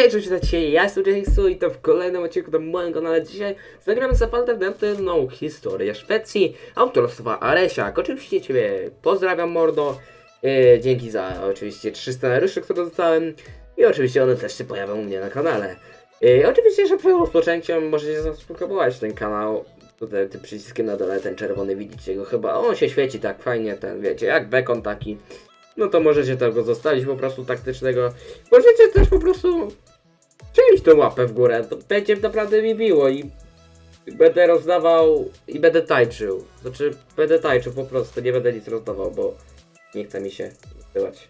Hej, cześć, witajcie, ja jestem Jasu i to w kolejnym odcinku na moim kanale. Dzisiaj zagramy za alternatywną historię Szwecji autorstwa Aresiak. Oczywiście Ciebie pozdrawiam, mordo. E, dzięki za oczywiście trzy scenariusze, które dostałem. I oczywiście one też się pojawią u mnie na kanale. E, oczywiście, że przed rozpoczęciem możecie zasubskrybować ten kanał. Tutaj tym przyciskiem na dole, ten czerwony, widzicie go chyba. On się świeci tak fajnie, ten wiecie, jak bekon taki. No to możecie tego zostawić po prostu taktycznego. Możecie też po prostu Czyjś tą łapę w górę, to będzie naprawdę mi miło i będę rozdawał i będę tańczył. Znaczy, będę tańczył po prostu, nie będę nic rozdawał, bo nie chce mi się wysyłać.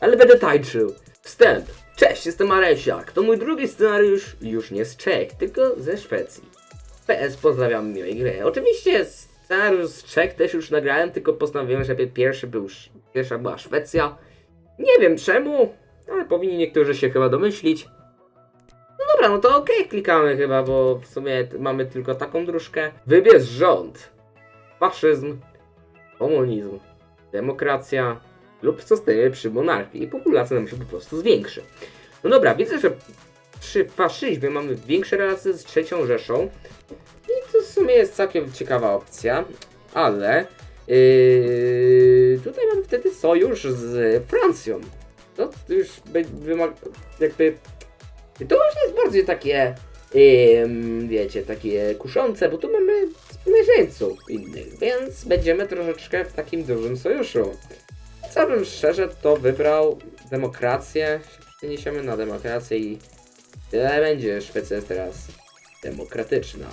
Ale będę tańczył. Wstęp. Cześć, jestem Aresiak. To mój drugi scenariusz już nie z Czech, tylko ze Szwecji. PS, pozdrawiam miłej gry. Oczywiście scenariusz z Czech też już nagrałem, tylko postanowiłem, żeby pierwszy był, Sz- pierwsza była Szwecja. Nie wiem czemu, ale powinni niektórzy się chyba domyślić. Dobra, no to okej, klikamy chyba, bo w sumie mamy tylko taką dróżkę. Wybierz rząd. Faszyzm, komunizm, demokracja lub zostajemy przy monarchii i populacja nam się po prostu zwiększy. No dobra, widzę, że przy faszyzmie mamy większe relacje z trzecią Rzeszą i to w sumie jest całkiem ciekawa opcja, ale yy, tutaj mamy wtedy sojusz z Francją. No to już jakby to właśnie jest bardziej takie, wiecie, takie kuszące, bo tu mamy sprzymierzeńców innych, więc będziemy troszeczkę w takim dużym sojuszu. Co bym szczerze to wybrał demokrację, przeniesiemy na demokrację i tyle będzie. Szwecja teraz demokratyczna.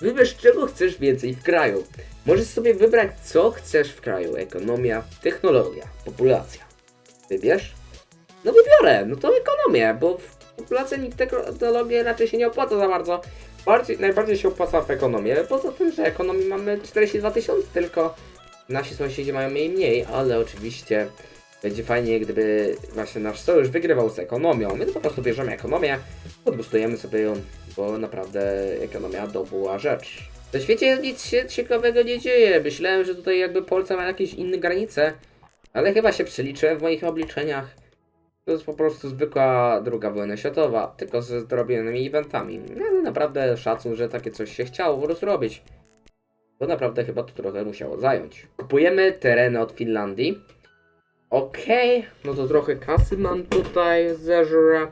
Wybierz czego chcesz więcej w kraju. Możesz sobie wybrać co chcesz w kraju. Ekonomia, technologia, populacja. Wybierz? No wybiorę, no to ekonomię, bo w populacja i technologię raczej się nie opłaca za bardzo. Bardziej, najbardziej się opłaca w ekonomię, poza tym, że ekonomii mamy 42 tysiące tylko. Nasi sąsiedzi mają jej mniej, ale oczywiście będzie fajnie, gdyby właśnie nasz sojusz wygrywał z ekonomią. To po prostu bierzemy ekonomię, podbustujemy sobie ją, bo naprawdę ekonomia to była rzecz. Na świecie nic się ciekawego nie dzieje. Myślałem, że tutaj jakby Polska ma jakieś inne granice, ale chyba się przeliczyłem w moich obliczeniach. To jest po prostu zwykła druga wojna światowa, tylko ze zrobionymi eventami. No, Ale naprawdę szacun, że takie coś się chciało po prostu robić. Bo naprawdę chyba to trochę musiało zająć. Kupujemy tereny od Finlandii. Okej, no to trochę kasy mam tutaj zeżrę.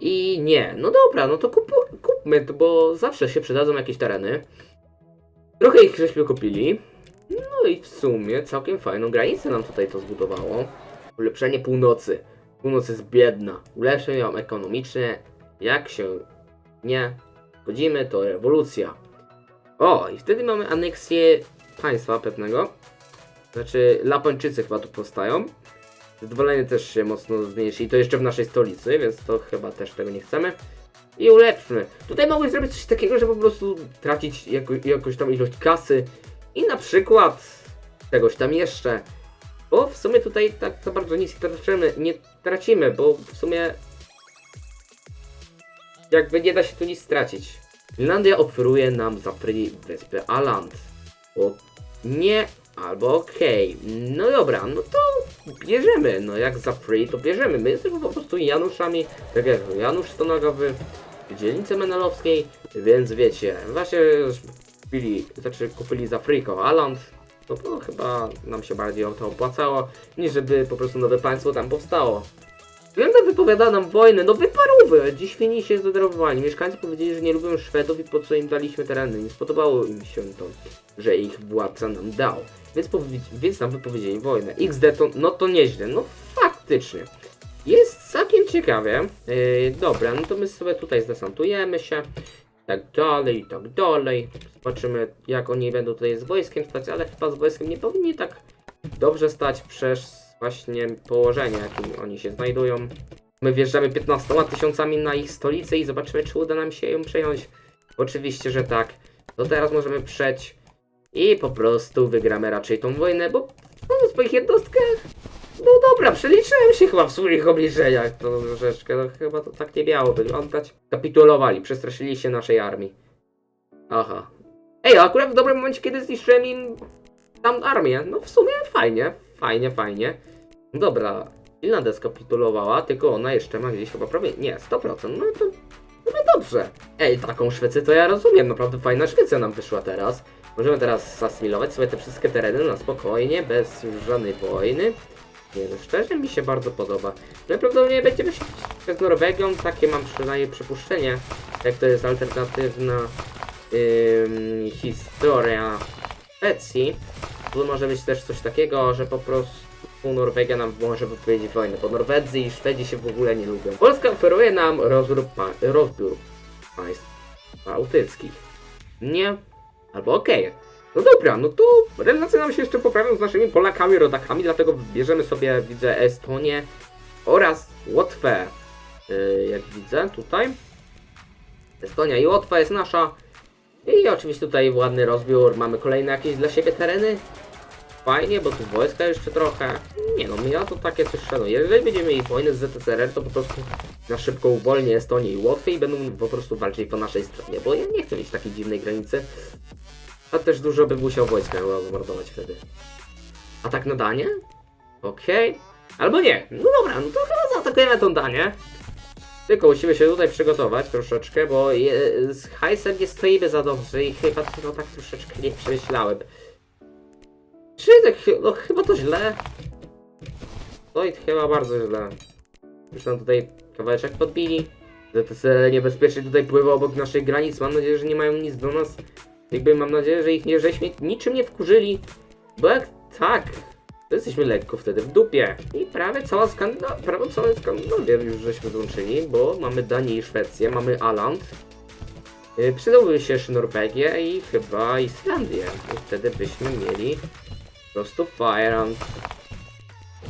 I nie, no dobra, no to kupu, kupmy to, bo zawsze się przydadzą jakieś tereny. Trochę ich żeśmy kupili. No i w sumie całkiem fajną granicę nam tutaj to zbudowało. Ulepszenie północy. Północ jest biedna. Ulepszeń ją ekonomicznie. Jak się nie godzimy, to rewolucja. O, i wtedy mamy aneksję państwa pewnego. Znaczy, Lapończycy chyba tu powstają. Zadowolenie też się mocno zmniejszy i to jeszcze w naszej stolicy, więc to chyba też tego nie chcemy. I ulepszmy. Tutaj mogłeś zrobić coś takiego, że po prostu tracić jako, jakąś tam ilość kasy i na przykład czegoś tam jeszcze. Bo w sumie tutaj tak za bardzo nic nie tracimy, nie tracimy, bo w sumie jakby nie da się tu nic stracić. Finlandia oferuje nam za free wyspę Aland. O nie, albo okej. No dobra, no to bierzemy. No jak za free, to bierzemy. My jesteśmy po prostu Januszami, tak jak Janusz Stonogowy w dzielnicy Menelowskiej, więc wiecie, właśnie kupili, znaczy kupili za free Aland, no to chyba nam się bardziej o to opłacało, niż żeby po prostu nowe państwo tam powstało. Finlandia wypowiada nam wojnę, no wyparówy! Dziś Finni się zdenerwowali. Mieszkańcy powiedzieli, że nie lubią Szwedów i po co im daliśmy tereny. Nie spodobało im się to, że ich władca nam dał. Więc, więc nam wypowiedzieli wojnę. XD to, no to nieźle, no faktycznie. Jest całkiem ciekawie. Yy, dobra, no to my sobie tutaj zdesantujemy się. Tak dalej, i tak dalej. Zobaczymy, jak oni będą tutaj z wojskiem stać, ale chyba z wojskiem nie powinni tak dobrze stać przez właśnie położenie, jakim oni się znajdują. My wjeżdżamy 15 tysiącami na ich stolicę i zobaczymy, czy uda nam się ją przejąć. Oczywiście, że tak. To teraz możemy przeć i po prostu wygramy raczej tą wojnę, bo w swoich jednostkach no dobra, przeliczyłem się chyba w swoich obliczeniach to troszeczkę, no chyba to tak nie miało wyglądać. Kapitulowali, przestraszyli się naszej armii. Aha. Ej, akurat w dobrym momencie, kiedy zniszczyłem im tam armię. No w sumie fajnie, fajnie, fajnie. Dobra, Finlandia skapitulowała, tylko ona jeszcze ma gdzieś chyba prawie, nie, 100%, no to no dobrze. Ej, taką Szwecję to ja rozumiem, naprawdę fajna Szwecja nam wyszła teraz. Możemy teraz zasymilować sobie te wszystkie tereny na spokojnie, bez żadnej wojny. Nie szczerze mi się bardzo podoba. Najprawdopodobniej będziemy się z Norwegią, takie mam przynajmniej przypuszczenie, jak to jest alternatywna historia Szwecji. Tu może być też coś takiego, że po prostu Norwegia nam może wypowiedzieć wojnę, bo Norwedzy i Szwedzi się w ogóle nie lubią. Polska oferuje nam rozbiór, pa rozbiór państw bałtyckich. Nie? Albo okej. No dobra, no to relacje nam się jeszcze poprawią z naszymi Polakami, rodakami, dlatego bierzemy sobie, widzę, Estonię oraz Łotwę. Yy, jak widzę tutaj. Estonia i Łotwa jest nasza. I oczywiście tutaj ładny rozbiór. Mamy kolejne jakieś dla siebie tereny. Fajnie, bo tu wojska jeszcze trochę. Nie no, ja to takie coś szanuję. Jeżeli będziemy mieli wojnę z ZSRR, to po prostu na szybko uwolnię Estonię i Łotwę i będą po prostu walczyć po naszej stronie, bo ja nie chcę mieć takiej dziwnej granicy. A też dużo by musiał wojska zamordować wtedy. A tak na Danię? Okej. Albo nie. No dobra, no to chyba zaatakujemy tą Danię. Tylko musimy się tutaj przygotować troszeczkę, bo je, z hajsem nie stoimy za dobrze i chyba tego tak troszeczkę nie przemyślałem. Czy tak, no chyba to źle. No i chyba bardzo źle. Już nam tutaj kawałeczek podbili. ZTC niebezpiecznie tutaj pływa obok naszych granic. Mam nadzieję, że nie mają nic do nas. Jakby mam nadzieję, że ich nie, żeśmy niczym nie wkurzyli. Bo jak tak, to jesteśmy lekko wtedy w dupie. I prawie cała Skandynawia, prawie całe Skandynawia już żeśmy włączyli, bo mamy Danię i Szwecję, mamy Aland. Yy, się jeszcze Norwegię i chyba Islandię. I wtedy byśmy mieli po prostu Fireland.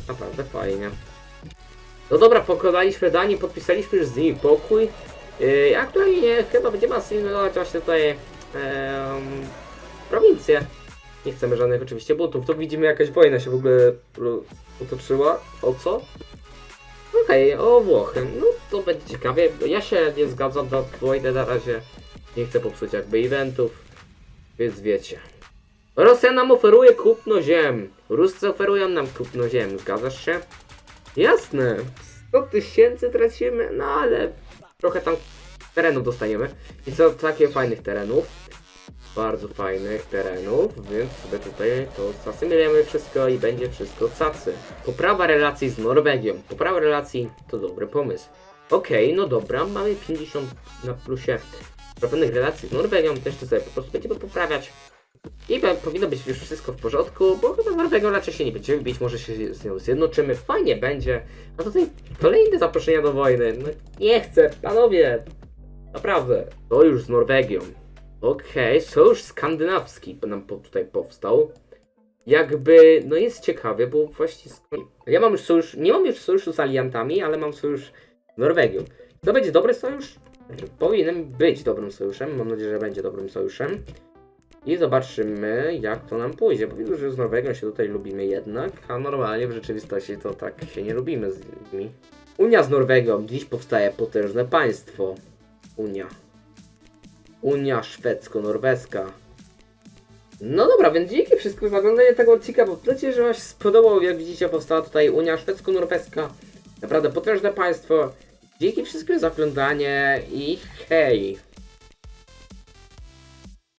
Naprawdę fajnie. No dobra, pokonaliśmy Danię, podpisaliśmy już z nimi pokój. Yy, aktualnie chyba będziemy asymilować właśnie tutaj em, prowincję. Nie chcemy żadnych oczywiście buntów. Tu widzimy jakaś wojna się w ogóle potoczyła. O co? Okej, o Włochy. No to będzie ciekawie. Ja się nie zgadzam na wojnę na razie. Nie chcę popsuć jakby eventów. Więc wiecie. Rosja nam oferuje kupno ziem. Ruscy oferują nam kupno ziem. Zgadzasz się? Jasne. 100 tysięcy tracimy, no ale trochę tam terenu dostaniemy. I co takie fajnych terenów. Bardzo fajnych terenów, więc sobie tutaj to zasymilujemy wszystko i będzie wszystko cacy. Poprawa relacji z Norwegią. Poprawa relacji to dobry pomysł. Okej, no dobra, mamy 50 na plusie poprawionych relacji z Norwegią, też to sobie po prostu będziemy poprawiać. I powinno być już wszystko w porządku, bo chyba z Norwegią raczej się nie będziemy bić, może się z nią zjednoczymy, fajnie będzie. A tutaj kolejne zaproszenia do wojny. No nie chcę, panowie. Naprawdę. To już z Norwegią. Okej, sojusz skandynawski nam tutaj powstał. Jakby, no jest ciekawie, bo właściwie... sk- Ja mam już sojusz, nie mam już sojuszu z aliantami, ale mam sojusz z Norwegią. To będzie dobry sojusz? Powinien być dobrym sojuszem, mam nadzieję, że będzie dobrym sojuszem. I zobaczymy, jak to nam pójdzie, bo widzę, że z Norwegią się tutaj lubimy jednak, a normalnie w rzeczywistości to tak się nie lubimy z nimi. Unia z Norwegią, dziś powstaje potężne państwo. Unia. Unia szwedzko-norweska. No dobra, więc dzięki wszystkim za oglądanie tego odcinka, bo nadzieję, że Wam się spodobał. Jak widzicie, powstała tutaj Unia szwedzko-norweska. Naprawdę potężne państwo. Dzięki wszystkim za oglądanie i hej!